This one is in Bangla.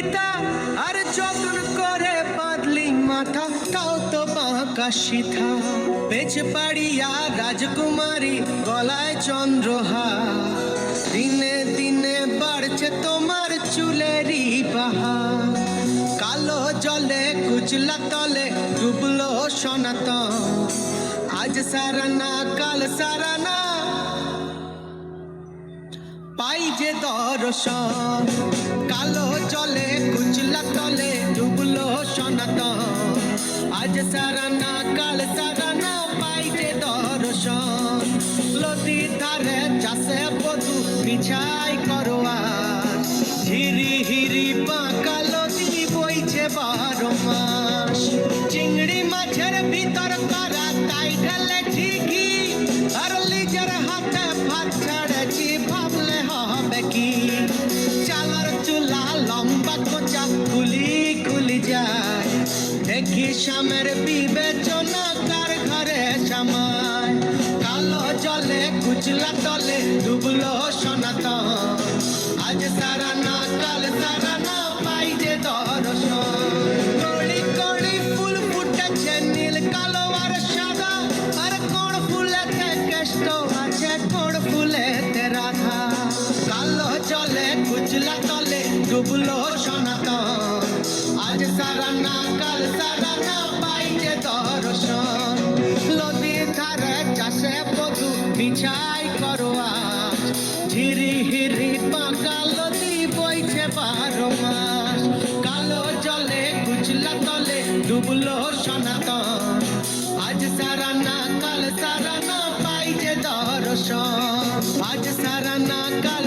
পিতা, আর যতন করে বাঁধলি মাথা, তাও তো বাঁকা শিথা পেছ পাড়িয়া রাজকুমারী গলায় চন্দ্রহার দিনে দিনে বাড়ছে তোমার চুলেরই বাহার কালো জলে কুচলা তলে ডুবলো সনাতন। আজ সারানা, কাল সারানা যে দর্শন, কালো জলে, কুচলা তলে ডুবলো সনাতন। আজ সারানা, কাল সারানা পাই যে দর্শন। নদীর ধারে চাষে বধু বিছাই করোয়া। হিরি হিরি বাঁকা নদী বইছে বারো মাস। চিংড়ি মাছের ভিতর তারা তাই ঢেলে ঠিকই কোচা খুলি খুলি যায়। দেখি স্বামের বিবেচনা কার ঘরে সামায় কালো জলে কুচলা তলে ডুবলো সনাতন। আজ সারা না কাল সারা ডুবলো সনাতন। আজ সারা না কাল সারা না পাইছে দর্শন। নদীর ধারে চাষে বধু বিছাই করো আজ ঝিরি হিরি পাকা নদী বইছে বারো মাস। কালো জলে কুচলা তলে ডুবলো সনাতন। আজ সারা না কাল সারা না পাইছে দর্শন। আজ সারা না কাল